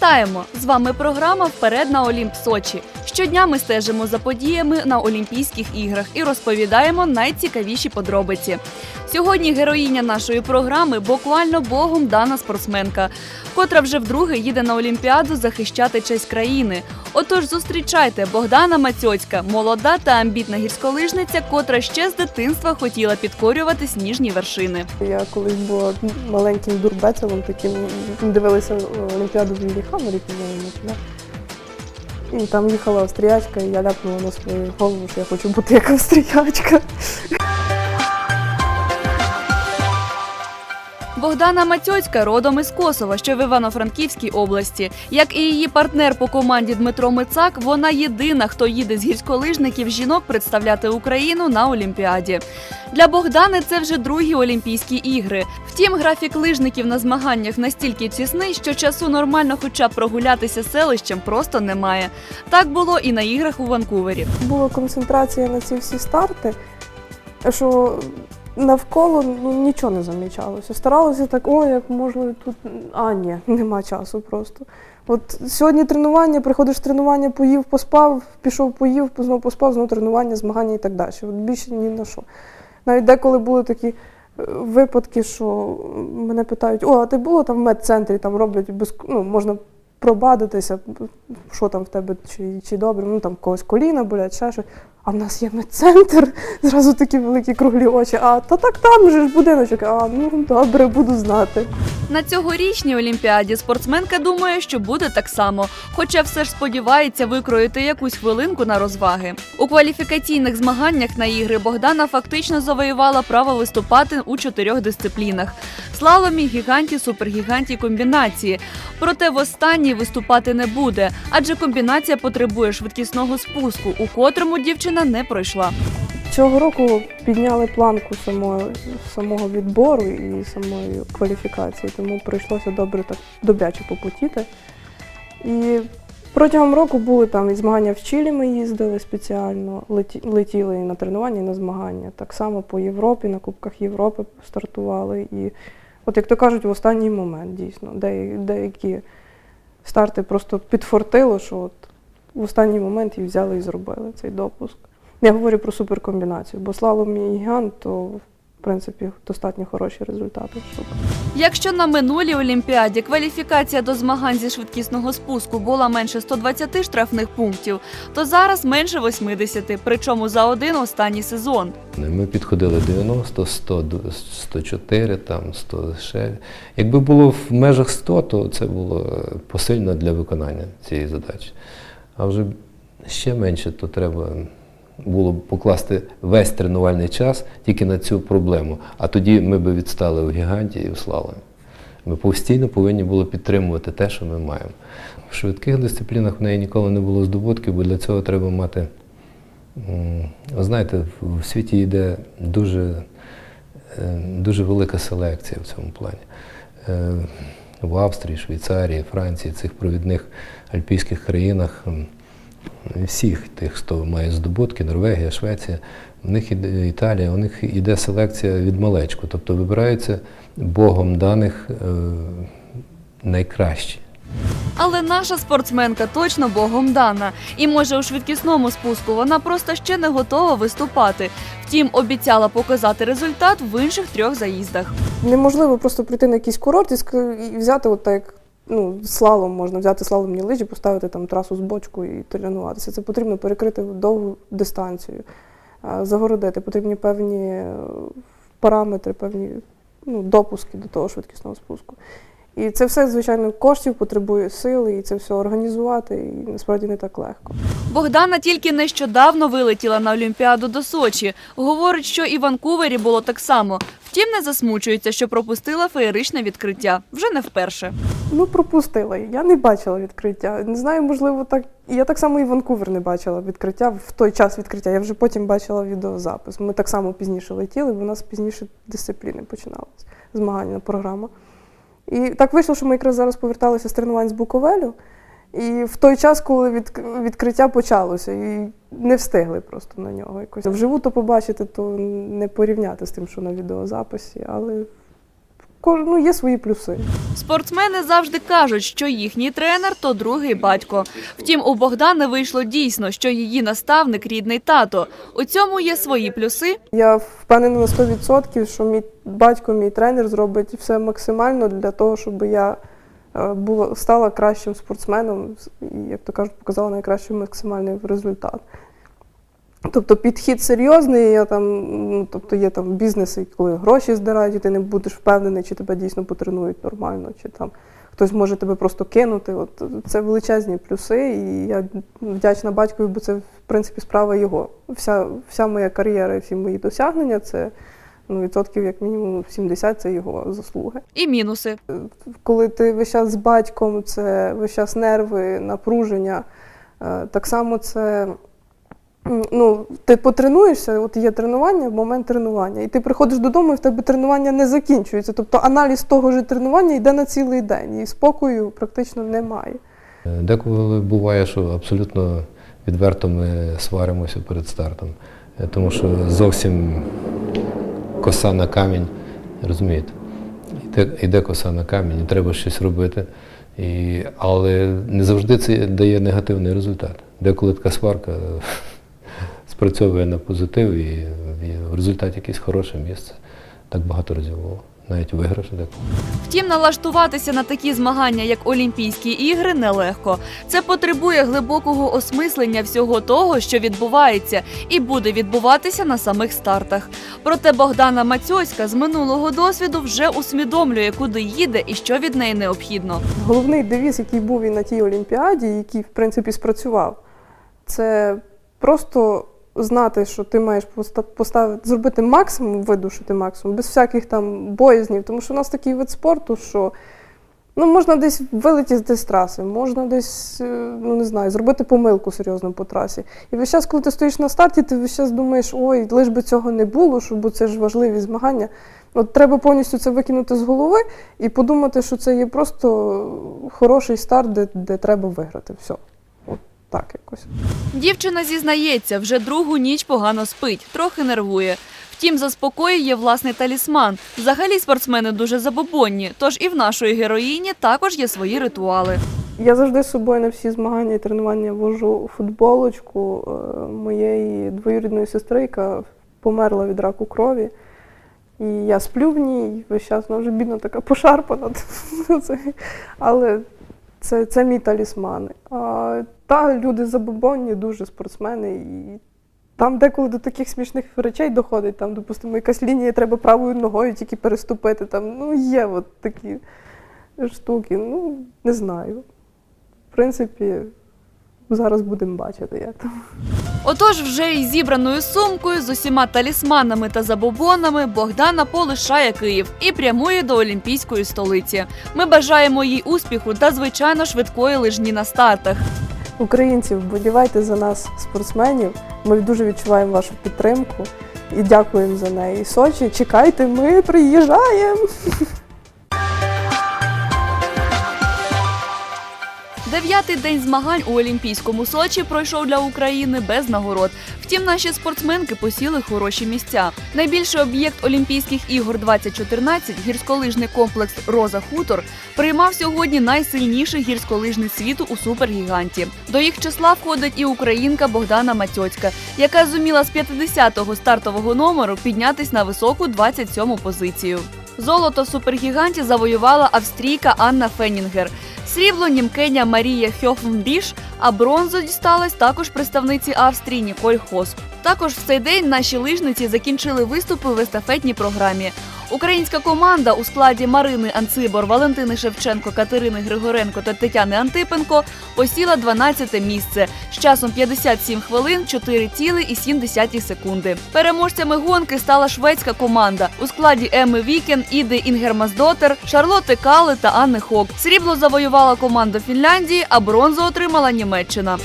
Вітаємо! З вами програма Вперед на Олімп Сочі. Щодня ми стежимо за подіями на Олімпійських іграх і розповідаємо найцікавіші подробиці. Сьогодні героїня нашої програми буквально богом дана спортсменка, котра вже вдруге їде на Олімпіаду захищати честь країни. Отож, зустрічайте Богдана Мацьоцька, молода та амбітна гірськолижниця, котра ще з дитинства хотіла підкорювати сніжні вершини. Я колись була маленьким дурбецелом, таким ми дивилися Олімпіаду в Ліліхамері, по-моєму. І там їхала австріячка, і я ляпнула на свою голову, що я хочу бути як австріячка. Богдана Мацьоцька родом із Косова, що в Івано-Франківській області. Як і її партнер по команді Дмитро Мицак, вона єдина, хто їде з гірськолижників жінок представляти Україну на Олімпіаді. Для Богдани це вже другі Олімпійські ігри. Втім, графік лижників на змаганнях настільки тісний, що часу нормально, хоча б прогулятися селищем, просто немає. Так було і на іграх у Ванкувері. Була концентрація на ці всі старти, що навколо ну, нічого не замічалося. Старалася так, о, як можливо тут. А, ні, нема часу просто. От сьогодні тренування, приходиш тренування, поїв, поспав, пішов, поїв, знову поспав, знову тренування, змагання і так далі. От більше ні на що. Навіть деколи були такі е, випадки, що мене питають, о, а ти було там в медцентрі, там роблять без ну, можна пробадитися, що там в тебе, чи, чи добре, ну там когось коліна болять, ще щось. А в нас є медцентр, зразу такі великі круглі очі. А та так там же ж будиночок. А ну добре, буду знати. На цьогорічній Олімпіаді спортсменка думає, що буде так само, хоча все ж сподівається викроїти якусь хвилинку на розваги. У кваліфікаційних змаганнях на ігри Богдана фактично завоювала право виступати у чотирьох дисциплінах: слаломі, гіганті, супергіганті, комбінації. Проте в останній виступати не буде, адже комбінація потребує швидкісного спуску, у котрому дівчина не пройшла. Цього року підняли планку самого, самого відбору і самої кваліфікації, тому прийшлося добре так добряче попотіти. І протягом року були там і змагання в Чилі, ми їздили спеціально, летіли і на тренування, і на змагання. Так само по Європі, на Кубках Європи стартували. І от як то кажуть, в останній момент дійсно, деякі старти просто підфортило, що от в останній момент і взяли і зробили цей допуск. Я говорю про суперкомбінацію, бо слалом і гігант, то в принципі достатньо хороші результати. Щоб Якщо на минулій Олімпіаді кваліфікація до змагань зі швидкісного спуску була менше 120 штрафних пунктів, то зараз менше 80, причому за один останній сезон. Ми підходили 90, 100, 104, там 100 ще. Якби було в межах 100, то це було е, посильно для виконання цієї задачі. А вже ще менше, то треба було б покласти весь тренувальний час тільки на цю проблему. А тоді ми б відстали в гіганті і в слаломі. Ми постійно повинні були підтримувати те, що ми маємо. В швидких дисциплінах в неї ніколи не було здобутків, бо для цього треба мати Ви знаєте, в світі йде дуже, е, дуже велика селекція в цьому плані. Е, В Австрії, Швейцарії, Франції, цих провідних альпійських країнах, всіх тих, хто має здобутки, Норвегія, Швеція, в них іде Італія, у них йде селекція від малечку, тобто вибираються Богом даних е, найкращі. Але наша спортсменка точно богом дана. І може у швидкісному спуску вона просто ще не готова виступати. Втім, обіцяла показати результат в інших трьох заїздах. неможливо просто прийти на якийсь курорт і, і взяти, от так, як, ну, слалом можна взяти слаломні лижі, поставити там трасу з бочку і тренуватися. Це потрібно перекрити довгу дистанцію, загородити. Потрібні певні е, параметри, певні ну, допуски до того швидкісного спуску. І це все, звичайно, коштів потребує сили, і це все організувати, і насправді не так легко. Богдана тільки нещодавно вилетіла на Олімпіаду до Сочі. Говорить, що і в Ванкувері було так само. Втім, не засмучується, що пропустила феєричне відкриття. Вже не вперше. Ну, пропустила. Я не бачила відкриття. Не знаю, можливо, так. Я так само і Ванкувер не бачила відкриття в той час відкриття. Я вже потім бачила відеозапис. Ми так само пізніше летіли, бо у нас пізніше дисципліни починалися, змагальна програма. І так вийшло, що ми якраз зараз поверталися з тренувань з Буковелю. І в той час, коли від, відкриття почалося, і не встигли просто на нього якось. Вживу то побачити, то не порівняти з тим, що на відеозаписі, але ну, є свої плюси. Спортсмени завжди кажуть, що їхній тренер то другий батько. Втім, у Богдани вийшло дійсно, що її наставник рідний тато. У цьому є свої плюси Я впевнена на 100%, що мій батько, мій тренер зробить все максимально для того, щоб я е, була, стала кращим спортсменом і, як то кажуть, показала найкращий максимальний результат. Тобто підхід серйозний, я там, ну, тобто є там бізнеси, коли гроші здирають, і ти не будеш впевнений, чи тебе дійсно потренують нормально, чи там хтось може тебе просто кинути. От це величезні плюси, і я вдячна батькові, бо це в принципі справа його. Вся, вся моя кар'єра і всі мої досягнення це ну, відсотків як мінімум 70 це його заслуги. і мінуси. Коли ти весь час з батьком, це весь час нерви, напруження. Е, Так само це. Ну, ти потренуєшся, от є тренування в момент тренування, і ти приходиш додому, і в тебе тренування не закінчується. Тобто аналіз того ж тренування йде на цілий день, і спокою практично немає. Е, Деколи буває, що абсолютно відверто ми сваримося перед стартом, Е, тому що зовсім коса на камінь, розумієте? Іде коса на камінь, і треба щось робити. І, але не завжди це дає негативний результат. Деколи така сварка спрацьовує на позитив і, і в результаті якесь хороше місце. Так багато разів було. Навіть виграш деколи. Втім, налаштуватися на такі змагання, як Олімпійські ігри, нелегко. Це потребує глибокого осмислення всього того, що відбувається, і буде відбуватися на самих стартах. Проте Богдана Мацьоська з минулого досвіду вже усвідомлює, куди їде і що від неї необхідно. Головний девіз, який був і на тій Олімпіаді, який, в принципі, спрацював, це просто знати, що ти маєш поставити, зробити максимум, видушити максимум, без всяких там боязнів. Тому що у нас такий вид спорту, що ну, можна десь вилетіти з траси, можна десь, е, ну не знаю, зробити помилку серйозно по трасі. І весь час, коли ти стоїш на старті, ти весь час думаєш, ой, лиш би цього не було, що, бо це ж важливі змагання. От треба повністю це викинути з голови і подумати, що це є просто хороший старт, де, де треба виграти. Все. Так якось. Дівчина зізнається, вже другу ніч погано спить, трохи нервує. Втім, заспокоює власний талісман. Взагалі спортсмени дуже забобонні, тож і в нашої героїні також є свої ритуали. Я завжди з собою на всі змагання і тренування вожу футболочку е, моєї двоюрідної сестри, яка померла від раку крові. І я сплю в ній, весь час вона вже бідна така пошарпана. Але це, це мій талісман. А, та люди забобонні, дуже спортсмени. І там деколи до таких смішних речей доходить. Там, допустимо, якась лінія треба правою ногою тільки переступити. Там, ну, є от такі штуки. Ну, не знаю. В принципі, зараз будемо бачити, як там. Отож, вже із зібраною сумкою з усіма талісманами та забобонами Богдана полишає Київ і прямує до Олімпійської столиці. Ми бажаємо їй успіху та звичайно швидкої лижні на стартах. Українці, вболівайте за нас, спортсменів. Ми дуже відчуваємо вашу підтримку і дякуємо за неї. Сочі, чекайте, ми приїжджаємо. Дев'ятий день змагань у Олімпійському Сочі пройшов для України без нагород. Втім, наші спортсменки посіли хороші місця. Найбільший об'єкт Олімпійських ігор 2014 гірськолижний комплекс Роза Хутор приймав сьогодні найсильніший гірськолижний світу у супергіганті. До їх числа входить і українка Богдана Матьоцька, яка зуміла з 50-го стартового номеру піднятись на високу 27-му позицію. Золото в супергіганті завоювала австрійка Анна Фенінгер. Срібло німкеня Марія Хьофмбіш, а бронзу дісталась також представниці Австрії Ніколь Хосп. Також в цей день наші лижниці закінчили виступи в естафетній програмі. Українська команда у складі Марини Анцибор, Валентини Шевченко, Катерини Григоренко та Тетяни Антипенко посіла 12 місце з часом 57 хвилин 4,7 секунди. Переможцями гонки стала шведська команда у складі Еми Вікен, Іди Інгермасдотер, Шарлотти Кали та Анни Хок. Срібло завоювала команда Фінляндії, а бронзу отримала Німеччина.